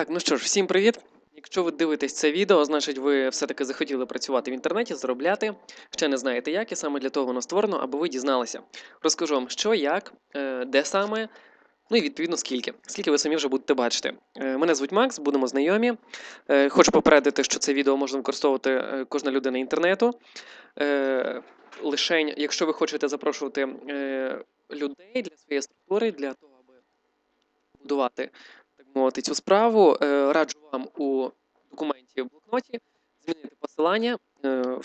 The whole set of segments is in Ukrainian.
Так, ну що ж, всім привіт. Якщо ви дивитесь це відео, значить ви все-таки захотіли працювати в інтернеті, заробляти. Ще не знаєте як, і саме для того воно створено, аби ви дізналися. Розкажу вам, що, як, е, де саме, ну і відповідно скільки. Скільки ви самі вже будете бачити. Е, Мене звуть Макс, будемо знайомі. Е, Хочу попередити, що це відео можна використовувати кожна людина інтернету. Лишень, якщо ви хочете запрошувати людей для своєї структури, для того, аби будувати так цю справу. Е, Раджу вам у документі в блокноті змінити посилання, е,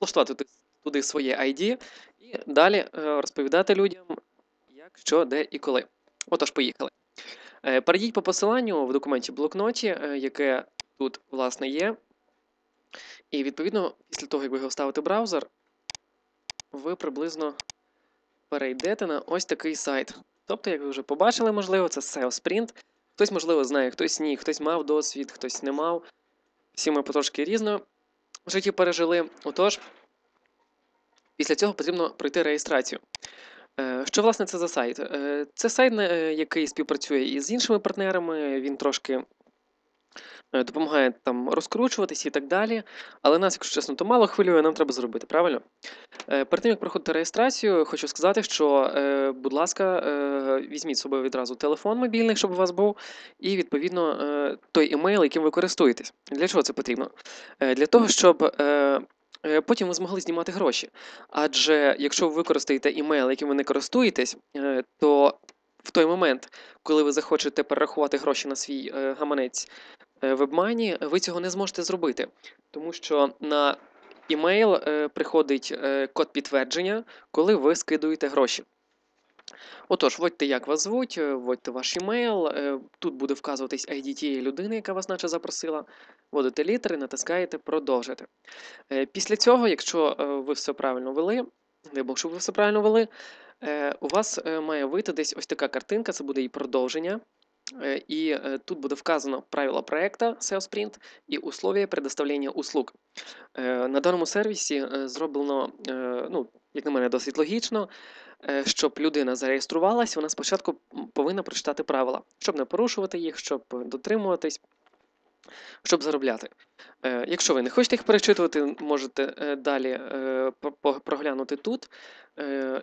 влаштувати туди- своє ID і далі е, розповідати людям, як, що, де і коли. Отож, поїхали. Перейдіть по посиланню в документі в блокноті, яке тут, власне, є. І відповідно, після того, як ви його вставите браузер, ви приблизно перейдете на ось такий сайт. Тобто, як ви вже побачили, можливо, це SEO Sprint. Хтось, можливо, знає, хтось ні, хтось мав досвід, хтось не мав. Всі ми потрошки різно в житті пережили. Отож, після цього потрібно пройти реєстрацію. Е, Що, власне, це за сайт? Е, Це сайт, е, який співпрацює із іншими партнерами, він трошки е, допомагає там розкручуватись і так далі. Але нас, якщо чесно, то мало хвилює, нам треба зробити, правильно? Е, Перед тим, як проходити реєстрацію, хочу сказати, що, е, будь ласка, е, візьміть з собою відразу телефон мобільний, щоб у вас був, і відповідно е, той емейл, яким ви користуєтесь. Для чого це потрібно? Е, Для того, щоб е, потім ви змогли знімати гроші. Адже якщо ви використаєте імейл, яким ви не користуєтесь, то в той момент, коли ви захочете перерахувати гроші на свій гаманець WebMoney, ви цього не зможете зробити, тому що на імейл е, приходить е, код підтвердження, коли ви скидуєте гроші. Отож, вводьте, як вас звуть, е, вводьте ваш імейл, е, тут буде вказуватись ID тієї людини, яка вас наче запросила. Вводите літери, натискаєте продовжити. Е, Після цього, якщо е, ви все правильно вели, Бог, щоб ви все правильно вели, е, у вас е, має вийти десь ось така картинка, це буде і продовження. Е, І е, тут буде вказано правила проекта SEO Sprint і условия предоставлення услуг. Е, На даному сервісі зроблено, ну, як на мене, досить логічно, е, щоб людина зареєструвалась, вона спочатку повинна прочитати правила, щоб не порушувати їх, щоб дотримуватись, щоб заробляти. Е, Якщо ви не хочете їх перечитувати, можете е, далі проглянути тут,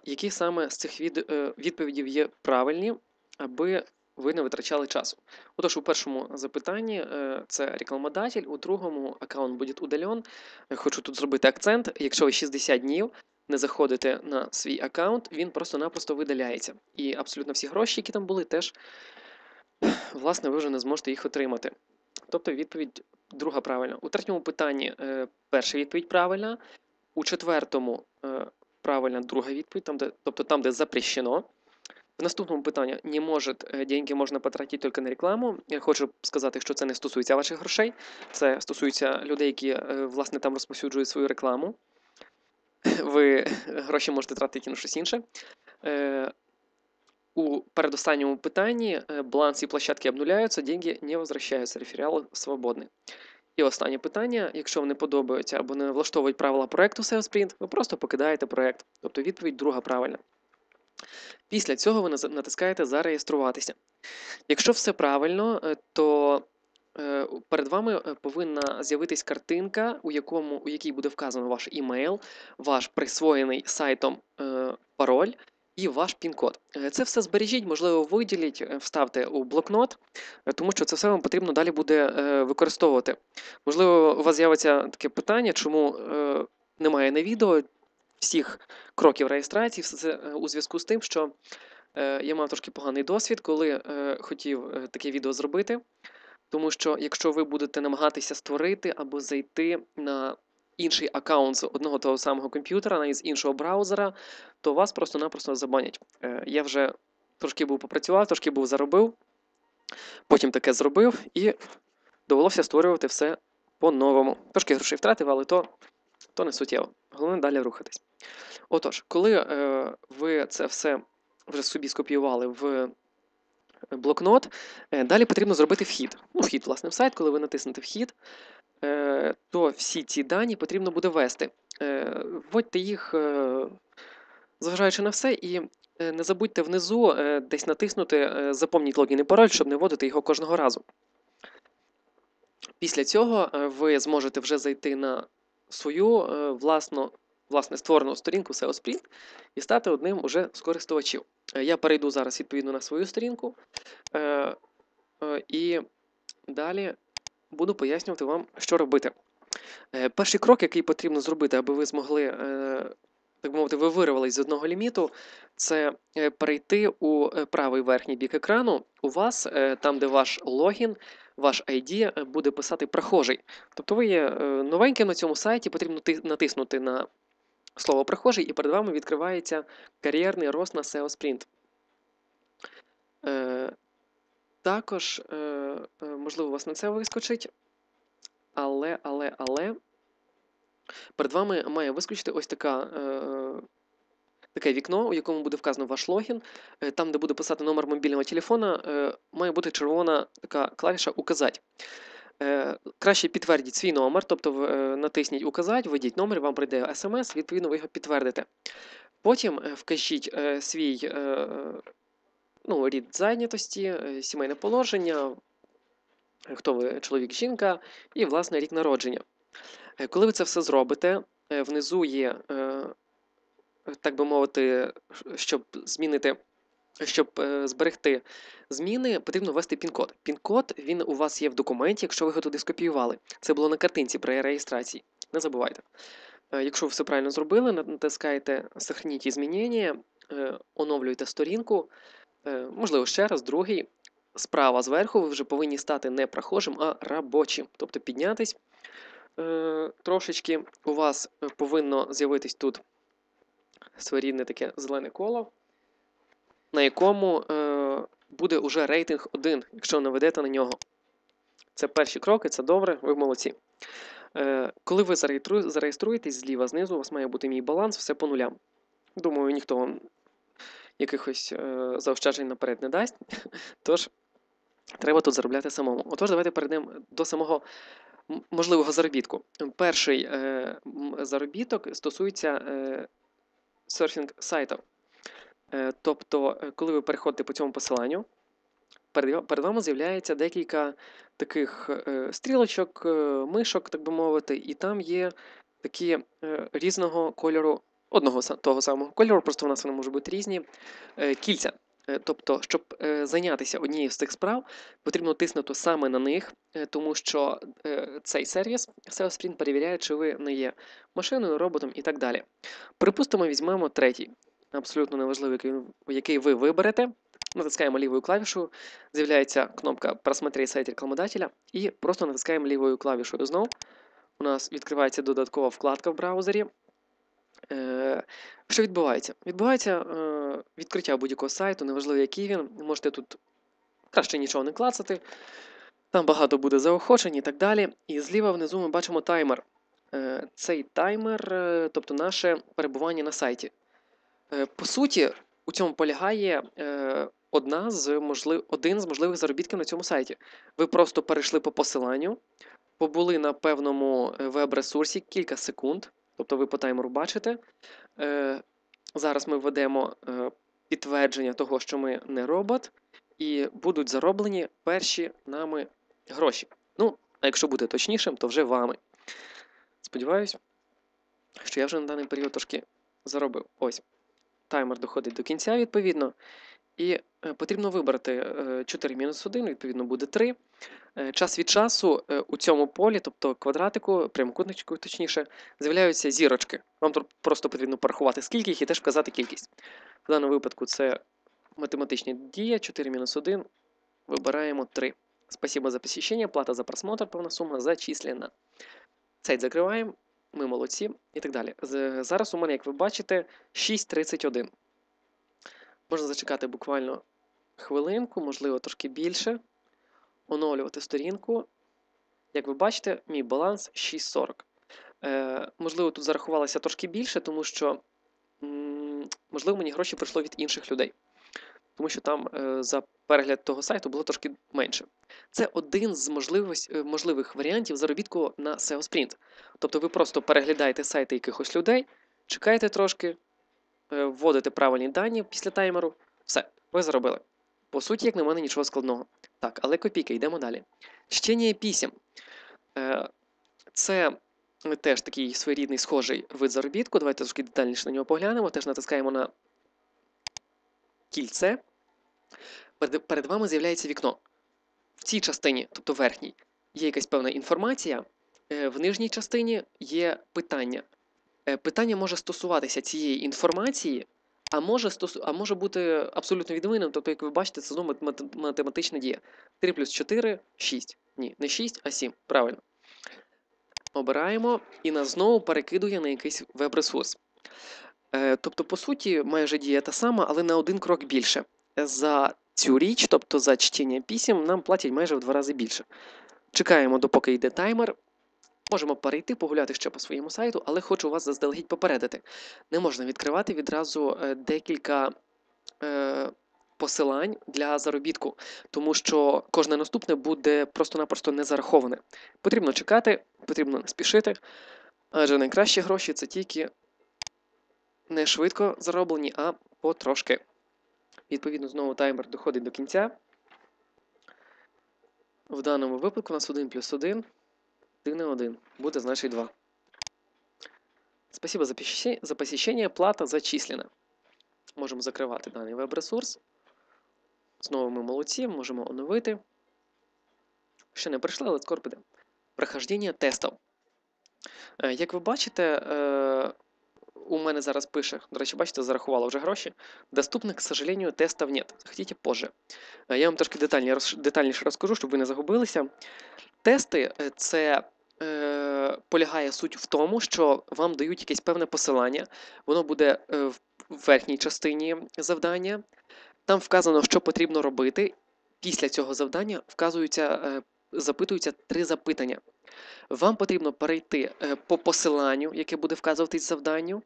які саме з цих від- відповідів є правильні, аби ви не витрачали часу. Отож, у першому запитанні е, це рекламодатель, у другому аккаунт буде удален. Е, Хочу тут зробити акцент. Якщо ви 60 днів не заходите на свій аккаунт, він просто-напросто видаляється. І абсолютно всі гроші, які там були, теж власне ви вже не зможете їх отримати. Тобто відповідь друга правильна. У третьому питанні е, перша відповідь правильна, у четвертому правильна друга відповідь, там, де, тобто там, де запрещено. В наступному питанні не може е, деньги можна потратити тільки на рекламу. Я хочу сказати, що це не стосується ваших грошей, це стосується людей, які е, власне там розповсюджують свою рекламу. Ви гроші можете тратити на щось інше. Е, У передостанньому питанні е, баланс і площадки обнуляються, деньги не возвращаються, реферіал свободний. І останнє питання: якщо вам не подобаються або не влаштовують правила проекту SEO Sprint, ви просто покидаєте проект. Тобто відповідь друга правильна. Після цього ви натискаєте Зареєструватися. Якщо все правильно, е, то е, перед вами е, повинна з'явитись картинка, у, якому, у якій буде вказано ваш імейл, ваш присвоєний сайтом пароль і ваш пін-код. Це все збережіть, можливо, виділіть, вставте у блокнот, тому що це все вам потрібно далі буде використовувати. Можливо, у вас з'явиться таке питання, чому немає на відео всіх кроків реєстрації, все це у зв'язку з тим, що е, я мав трошки поганий досвід, коли е, хотів е, таке відео зробити. Тому що якщо ви будете намагатися створити або зайти на інший аккаунт з одного того самого комп'ютера, навіть з іншого браузера, то вас просто-напросто забанять. Я вже трошки був попрацював, трошки був заробив, потім таке зробив і довелося створювати все по-новому. Трошки грошей втратив, але то, то не суттєво. Головне далі рухатись. Отож, коли е, ви це все вже собі скопіювали в блокнот, е, далі потрібно зробити вхід. Ну, вхід, власне, в сайт, коли ви натиснете вхід, е, то всі ці дані потрібно буде ввести. Е, вводьте їх, е, зважаючи на все, і е, не забудьте внизу е, десь натиснути е, Запомніть логін і пароль, щоб не вводити його кожного разу. Після цього е, ви зможете вже зайти на свою е, власну, власне створену сторінку SEO Sprint і стати одним уже з користувачів. Е, Я перейду зараз відповідно на свою сторінку е, е, і далі буду пояснювати вам, що робити. Перший крок, який потрібно зробити, аби ви змогли, так мовити, ви вирвались з одного ліміту, це перейти у правий верхній бік екрану. У вас, там, де ваш логін, ваш ID буде писати прохожий. Тобто ви є новеньким на цьому сайті, потрібно натиснути на слово прохожий, і перед вами відкривається кар'єрний рост на SEO Sprint. Е, Також, е, е, можливо, у вас на це вискочить, але, але, але перед вами має вискочити ось така. Е, Таке вікно, у якому буде вказано ваш логін, Е, там, де буде писати номер мобільного телефона, е, має бути червона така клавіша Указать. Е, Краще підтвердіть свій номер, тобто е, натисніть Указать, введіть номер, вам прийде смс, відповідно, ви його підтвердите. Потім е, вкажіть свій ну, рід зайнятості, сімейне положення, хто ви, чоловік, жінка, і, власне, рік народження. Коли ви це все зробите, внизу є, так би мовити, щоб змінити, щоб е, зберегти зміни, потрібно ввести пін-код. Пін-код він у вас є в документі, якщо ви його туди скопіювали. Це було на картинці при реєстрації. Не забувайте. Е, Якщо ви все правильно зробили, натискаєте «Сохраніть змінення, е, оновлюєте сторінку, е, можливо, ще раз, другий. Справа зверху ви вже повинні стати не прохожим, а робочим. Тобто піднятись трошечки. У вас повинно з'явитись тут своєрідне таке зелене коло, на якому е, буде уже рейтинг 1, якщо наведете на нього. Це перші кроки, це добре, ви молодці. Е, коли ви зареєстру- зареєструєтесь зліва знизу, у вас має бути мій баланс, все по нулям. Думаю, ніхто вам якихось е, заощаджень наперед не дасть. Тож, треба тут заробляти самому. Отож, давайте перейдемо до самого можливого заробітку. Перший е, заробіток стосується е, серфінг сайтів. Е, тобто, е, коли ви переходите по цьому посиланню, перед, вами з'являється декілька таких е, стрілочок, мишок, так би мовити, і там є такі різного кольору, одного того самого кольору, просто у нас вони можуть бути різні, кільця. Тобто, щоб зайнятися однією з цих справ, потрібно тиснути саме на них, тому що цей сервіс SEO перевіряє, чи ви не є машиною, роботом і так далі. Припустимо, візьмемо третій, абсолютно неважливо, який, який ви виберете. Натискаємо лівою клавішою, з'являється кнопка «Просмотреть сайт рекламодателя» і просто натискаємо лівою клавішою знову. У нас відкривається додаткова вкладка в браузері. Е, Що відбувається? Відбувається е, відкриття будь-якого сайту, неважливо, який він. Можете тут краще нічого не клацати. Там багато буде заохочень і так далі. І зліва внизу ми бачимо таймер. Е, Цей таймер, тобто наше перебування на сайті. Е, По суті, у цьому полягає е, одна з можлив... один з можливих заробітків на цьому сайті. Ви просто перейшли по посиланню, побули на певному е, веб-ресурсі кілька секунд, тобто ви по таймеру бачите. Зараз ми введемо підтвердження того, що ми не робот, і будуть зароблені перші нами гроші. Ну, а якщо бути точнішим, то вже вами. Сподіваюсь, що я вже на даний період трошки заробив. Ось. Таймер доходить до кінця, відповідно. І е, потрібно вибрати е, 4 мінус 1, відповідно, буде 3. Е, Час від часу е, у цьому полі, тобто квадратику, прямокутничку, точніше, з'являються зірочки. Вам просто потрібно порахувати, скільки їх і теж вказати кількість. В даному випадку це математичні дія, 4 мінус 1. Вибираємо 3. Спасибо за посещение, плата за просмотр, повна сума зачислена. Сайт закриваємо, ми молодці і так далі. Зараз у мене, як ви бачите, 6.31. Можна зачекати буквально хвилинку, можливо, трошки більше. Оновлювати сторінку. Як ви бачите, мій баланс 6.40. Е, можливо, тут зарахувалося трошки більше, тому що, можливо, мені гроші прийшло від інших людей. Тому що там е, за перегляд того сайту було трошки менше. Це один з е, можливих варіантів заробітку на SEO Sprint. Тобто ви просто переглядаєте сайти якихось людей, чекаєте трошки, е, вводите правильні дані після таймеру. Все, ви заробили. По суті, як на мене, нічого складного. Так, але копійки, йдемо далі. Пісім. Е, Це теж такий своєрідний схожий вид заробітку. Давайте трошки детальніше на нього поглянемо. Теж натискаємо на кільце. Перед, вами з'являється вікно. В цій частині, тобто верхній, є якась певна інформація. Е, В нижній частині є питання. Е, Питання може стосуватися цієї інформації, а може, стосу... а може бути абсолютно відмінним. Тобто, як ви бачите, це знову математична дія. 3 плюс 4 6. Ні, не 6, а 7. Правильно. Обираємо і нас знову перекидує на якийсь веб-ресурс. Е, Тобто, по суті, майже дія та сама, але на один крок більше. За цю річ, тобто за чтіння пісім, нам платять майже в два рази більше. Чекаємо, допоки йде таймер. Можемо перейти, погуляти ще по своєму сайту, але хочу вас заздалегідь попередити. Не можна відкривати відразу е, декілька е, посилань для заробітку, тому що кожне наступне буде просто-напросто не зараховане. Потрібно чекати, потрібно не спішити, адже найкращі гроші це тільки не швидко зароблені, а потрошки. Відповідно, знову таймер доходить до кінця. В даному випадку у нас 1 плюс 1, 1 на 1. Буде значить 2. Спасибо за, посещение. Плата зачислена. Можемо закривати даний веб-ресурс. Знову ми молодці, можемо оновити. Ще не прийшли, але скоро піде. Прохождення тестів. Е, Як ви бачите, е, у мене зараз пише, до речі, бачите, зарахувало вже гроші. Доступних, к сожалению, тестів нет. Захотите позже. Е, Я вам трошки детальні, роз- детальніше розкажу, щоб ви не загубилися. Тести е, це е, полягає суть в тому, що вам дають якесь певне посилання. Воно буде в верхній частині завдання. Там вказано, що потрібно робити. Після цього завдання вказуються, запитуються три запитання. Вам потрібно перейти по посиланню, яке буде вказуватись завданню,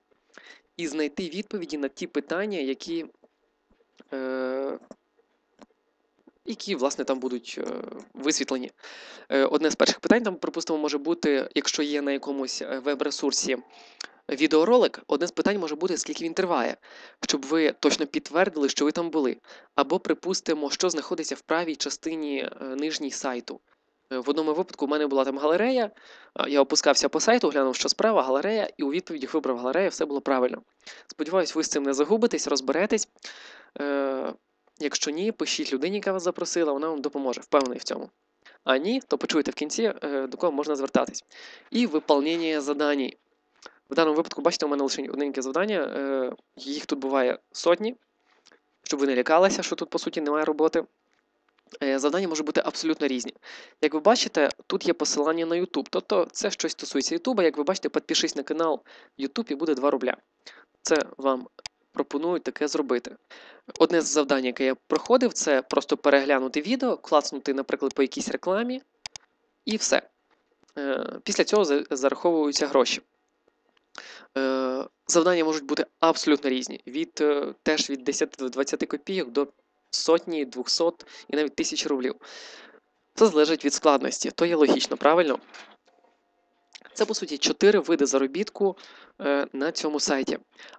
і знайти відповіді на ті питання, які, е, які власне, там будуть е, висвітлені. Е, Одне з перших питань, там, припустимо, може бути, якщо є на якомусь е, веб-ресурсі відеоролик, одне з питань може бути, скільки він триває, щоб ви точно підтвердили, що ви там були. Або, припустимо, що знаходиться в правій частині нижній сайту. Е, В одному випадку у мене була там галерея, я опускався по сайту, глянув, що справа, галерея, і у відповідях вибрав галерею, все було правильно. Сподіваюсь, ви з цим не загубитесь, розберетесь. Е, якщо ні, пишіть людині, яка вас запросила, вона вам допоможе, впевнений в цьому. А ні, то почуєте в кінці, е, до кого можна звертатись. І виповнення задань. В даному випадку, бачите, у мене лише одненьке завдання, їх тут буває сотні, щоб ви не лякалися, що тут, по суті, немає роботи. Е, Завдання можуть бути абсолютно різні. Як ви бачите, тут є посилання на YouTube. Тобто це щось стосується YouTube. Як ви бачите, підпишись на канал YouTube і буде 2 рубля. Це вам пропонують таке зробити. Одне з завдань, яке я проходив, це просто переглянути відео, клацнути, наприклад, по якійсь рекламі, і все. Е, Після цього зараховуються гроші. Е, Завдання можуть бути абсолютно різні. Від, теж від 10 до 20 копійок до сотні, 200 і навіть тисяч рублів. Це залежить від складності, то є логічно, правильно? Це, по суті, чотири види заробітку е, на цьому сайті.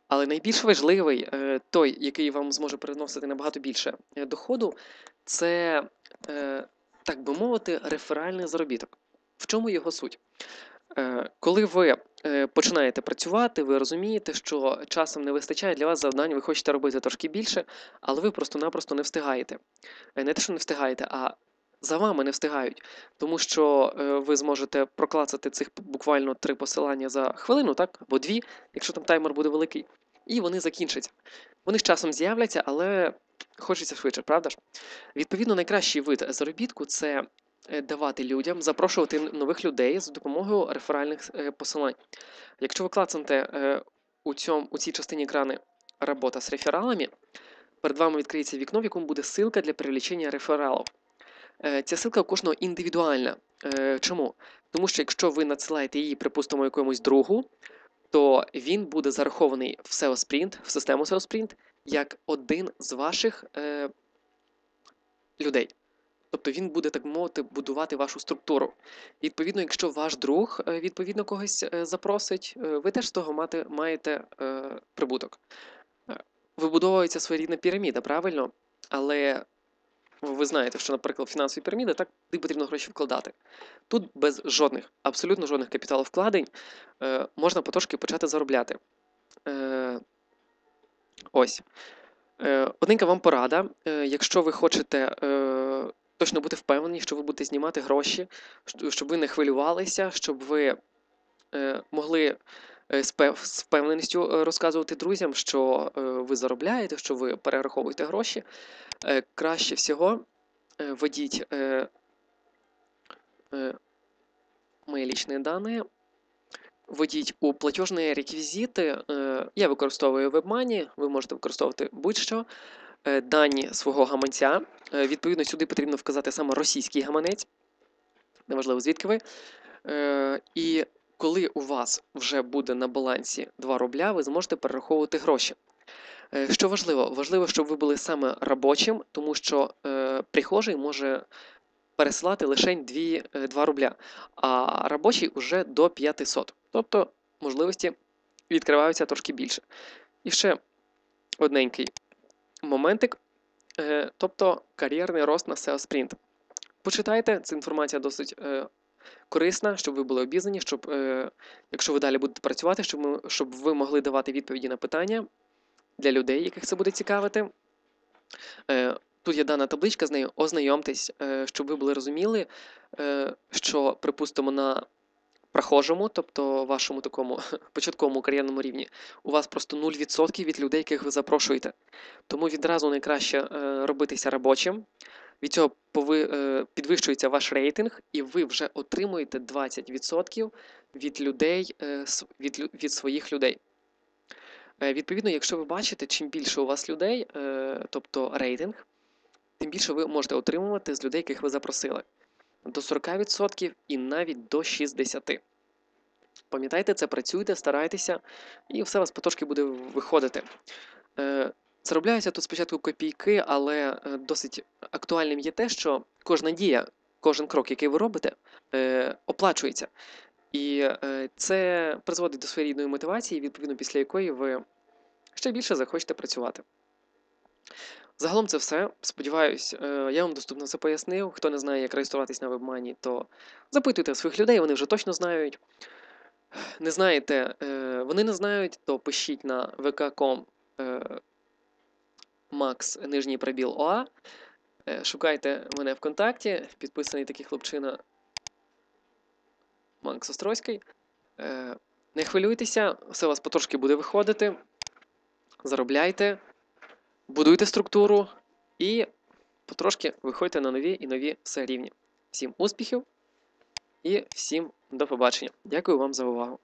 Але найбільш важливий, е, той, який вам зможе приносити набагато більше е, доходу, це, е, так би мовити, реферальний заробіток. В чому його суть? Е, коли ви починаєте працювати, ви розумієте, що часом не вистачає для вас завдань, ви хочете робити трошки більше, але ви просто-напросто не встигаєте. Е, Не те, що не встигаєте, а за вами не встигають, тому що е, ви зможете проклацати цих буквально три посилання за хвилину, так або дві, якщо там таймер буде великий, і вони закінчаться. Вони з часом з'являться, але хочеться швидше, правда ж? Відповідно, найкращий вид заробітку це е, давати людям, запрошувати нових людей за допомогою реферальних е, посилань. Якщо ви клацнете е, у, цьому, у цій частині екрану робота з рефералами, перед вами відкриється вікно, в якому буде ссылка для привлечення рефералів. Е, Ця ссылка у кожного індивідуальна. Е, Чому? Тому що якщо ви надсилаєте її, припустимо, якомусь другу, то він буде зарахований в SEO Sprint, в систему SEO Sprint, як один з ваших е, людей. Тобто він буде, так мовити, будувати вашу структуру. Відповідно, якщо ваш друг е, відповідно когось е, запросить, е, ви теж з того мати, маєте прибуток. Вибудовується своєрідна піраміда, правильно? Але ви знаєте, що, наприклад, фінансові піраміди, так туди потрібно гроші вкладати. Тут без жодних, абсолютно жодних капіталовкладень можна потрошки почати заробляти. Ось. Одненька вам порада. Якщо ви хочете точно бути впевнені, що ви будете знімати гроші, щоб ви не хвилювалися, щоб ви е, могли е, з впевненістю е, розказувати друзям, що ви заробляєте, що ви перераховуєте гроші, краще всього введіть мої лічні дані, введіть у платіжні реквізити. Я використовую WebMoney, ви можете використовувати будь-що. Е, Дані свого гаманця. Е, Відповідно, сюди потрібно вказати саме російський гаманець. Неважливо, звідки ви. Е, І коли у вас вже буде на балансі 2 рубля, ви зможете перераховувати гроші. Що важливо? Важливо, щоб ви були саме робочим, тому що прихожий може пересилати лише 2, 2 рубля, а робочий уже до 500. Тобто можливості відкриваються трошки більше. І ще одненький моментик, е, тобто кар'єрний рост на SEO Sprint. Почитайте, ця інформація досить е, корисна, щоб ви були обізнані, щоб, е, якщо ви далі будете працювати, щоб, ми, щоб ви могли давати відповіді на питання для людей, яких це буде цікавити. Тут є дана табличка, з нею ознайомтесь, щоб ви були розуміли, що, припустимо, на прохожому, тобто вашому такому початковому кар'єрному рівні, у вас просто 0% від людей, яких ви запрошуєте. Тому відразу найкраще е, робитися робочим. Від цього е, підвищується ваш рейтинг, і ви вже отримуєте 20% від людей, е, від, від своїх людей. Відповідно, якщо ви бачите, чим більше у вас людей, тобто рейтинг, тим більше ви можете отримувати з людей, яких ви запросили. До 40% і навіть до 60%. Пам'ятайте, це працюйте, старайтеся, і все у вас потрошки буде виходити. Е, Заробляються тут спочатку копійки, але е, досить актуальним є те, що кожна дія, кожен крок, який ви робите, е, оплачується. І це призводить до своєрідної мотивації, відповідно після якої ви ще більше захочете працювати. Загалом це все. Сподіваюсь, е, я вам доступно все пояснив. Хто не знає, як реєструватись на WebMoney, то запитуйте своїх людей, вони вже точно знають. Не знаєте, е, вони не знають, то пишіть на vk.com е, Max нижній пробіл ОА. Е, Шукайте мене ВКонтакті, підписаний такий хлопчина Макс Острозький. Е, Не хвилюйтеся, все у вас потрошки буде виходити. Заробляйте, будуйте структуру і потрошки виходьте на нові і нові все рівні. Всім успіхів і всім до побачення. Дякую вам за увагу.